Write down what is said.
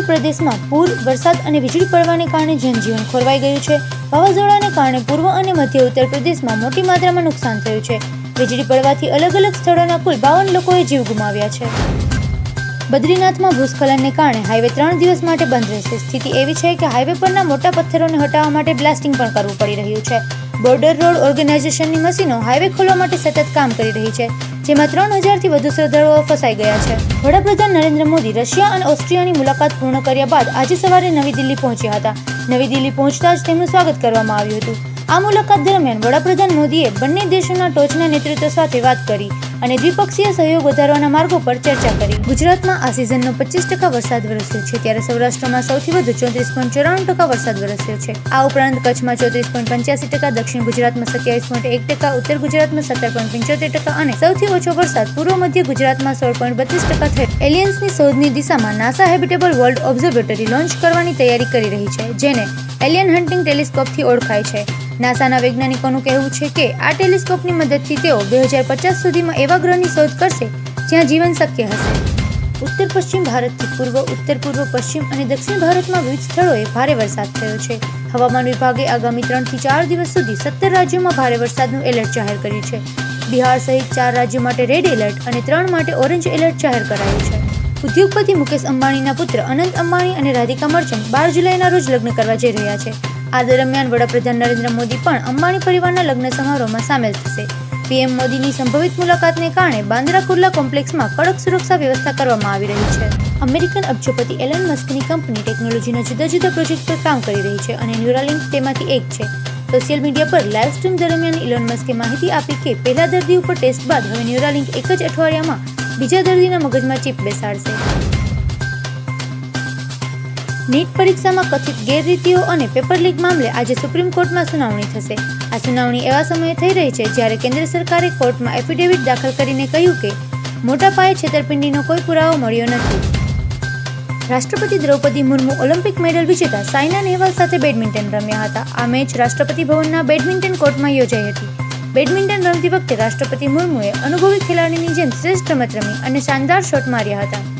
ઉત્તર પ્રદેશમાં પૂર, વરસાદ અને વીજળી પડવાને કારણે જનજીવન ખોરવાઈ ગયું છે. વાવાઝોડાને કારણે પૂર્વ અને મધ્ય ઉત્તર પ્રદેશમાં મોટી માત્રામાં નુકસાન થયું છે. વીજળી પડવાથી અલગ અલગ સ્થળોના કુલ બાવન લોકોએ જીવ ગુમાવ્યા છે. બદ્રીનાથમાં ભૂસ્ખલનને કારણે હાઈવે ત્રણ દિવસ માટે બંધ રહેશે. સ્થિતિ એવી છે કે હાઈવે પરના મોટા પથ્થરોને હટાવવા માટે બ્લાસ્ટિંગ પણ કરવું પડી રહ્યું છે. બોર્ડર રોડ ઓર્ગેનાઇઝેશનની મશીનો હાઈવે ખોલવા માટે સતત કામ કરી રહી છે. જેમાં ત્રણ હજારથી વધુ શ્રદ્ધાળુઓ ફસાઈ ગયા છે. વડાપ્રધાન નરેન્દ્ર મોદી રશિયા અને ઓસ્ટ્રિયાની મુલાકાત પૂર્ણ કર્યા બાદ આજે સવારે નવી દિલ્હી પહોંચ્યા હતા. નવી દિલ્હી પહોંચતા જ તેમનું સ્વાગત કરવામાં આવ્યું હતું. આ મુલાકાત દરમિયાન વડાપ્રધાન મોદીએ બંને દેશોના ટોચના નેતૃત્વ સાથે વાત કરી. અને દ્વિપક્ષીય સહયોગ વધારવાના માર્ગો પર ચર્ચા કરી. ગુજરાતમાં આ સિઝનનો પચીસ ટકા વરસાદ વરસ્યો છે. ત્યારે સૌરાષ્ટ્રમાં સૌથી વધુ ચોત્રીસ પોઈન્ટ ચોરાણું ટકા વરસાદ વરસ્યો છે. આ ઉપરાંત કચ્છમાં ચોત્રીસ પોઈન્ટ પંચ્યાસી ટકા, દક્ષિણ ગુજરાતમાં સત્યાવીસ પોઈન્ટ એક ટકા, ઉત્તર ગુજરાતમાં સત્તર પોઈન્ટ પંચોતેર ટકા અને સૌથી ઓછો વરસાદ પૂર્વ મધ્ય ગુજરાતમાં સોળ પોઈન્ટ બત્રીસ ટકા થયો. એલિયન્સની શોધની દિશામાં NASA habitable world observatory launch કરવાની તૈયારી કરી રહી છે, જેને એલિયન હન્ટિંગ ટેલિસ્કોપથી ઓળખાય છે. નાસાના વૈજ્ઞાનિકોનું કહેવું છે કે આ ટેલિસ્કોપની મદદથી તેઓ બે હજાર પચાસ સુધીમાં એવા ગ્રહની શોધ કરશે, જ્યાં જીવન શક્ય હશે. ઉત્તર પશ્ચિમ ભારતથી પૂર્વ, ઉત્તર પૂર્વ પશ્ચિમ અને દક્ષિણ ભારતમાં વિવિધ સ્થળોએ ભારે વરસાદ થયો છે. હવામાન વિભાગે આગામી ત્રણથી ચાર દિવસ સુધી સત્તર રાજ્યોમાં ભારે વરસાદનું એલર્ટ જાહેર કર્યું છે. બિહાર સહિત ચાર રાજ્યો માટે રેડ એલર્ટ અને ત્રણ માટે ઓરેન્જ એલર્ટ જાહેર કરાયું છે. ઉદ્યોગપતિ મુકેશ અંબાણીના પુત્ર અનંત અંબાણી અને રાધિકા મર્ચન્ટ બાર જુલાઈના રોજ લગ્ન કરવા જઈ રહ્યા છે. આ દરમિયાન વડાપ્રધાન નરેન્દ્ર મોદી પણ અંબાણી પરિવારના લગ્ન સમારોહમાં સામેલ થશે. પીએમ મોદીની સંભવિત મુલાકાતને કારણે બાંદ્રા કુર્લા કોમ્પ્લેક્સમાં કડક સુરક્ષા વ્યવસ્થા કરવામાં આવી રહી છે. અમેરિકન અબજોપતિ એલન મસ્કની કંપની ટેકનોલોજીના જુદા જુદા પ્રોજેક્ટ પર કામ કરી રહી છે અને ન્યુરાલિંક તેમાંથી એક છે. સોશિયલ મીડિયા પર લાઇવ સ્ટ્રીમ દરમિયાન ઇલોન મસ્કે માહિતી આપી કે પહેલા દર્દી ઉપર ટેસ્ટ બાદ હવે ન્યુરાલિંક એક જ અઠવાડિયામાં બીજા દર્દીના મગજમાં ચિપ બેસાડશે. નીટ પરીક્ષામાં કથિત ગેરરીતિઓ અને પેપર લીક મામલે આજે સુપ્રીમ કોર્ટમાં સુનાવણી થશે. આ સુનાવણી એવા સમયે થઈ રહી છે જ્યારે કેન્દ્ર સરકારે કોર્ટમાં એફિડેવિટ દાખલ કરીને કહ્યું કે, મોટા પાયે છેતરપિંડીનો કોઈ પુરાવો મળ્યો નથી. રાષ્ટ્રપતિ દ્રૌપદી મુર્મુ ઓલિમ્પિક મેડલ વિજેતા સાયના નેહવાલ સાથે બેડમિન્ટન રમ્યા હતા. આ મેચ રાષ્ટ્રપતિ ભવનના બેડમિન્ટન કોર્ટમાં યોજાઈ હતી. બેડમિન્ટન રમતી વખતે રાષ્ટ્રપતિ મુર્મુએ અનુભવી ખેલાડીની જેમ શ્રેષ્ઠ રમત રમી અને શાનદાર શોટ માર્યા હતા.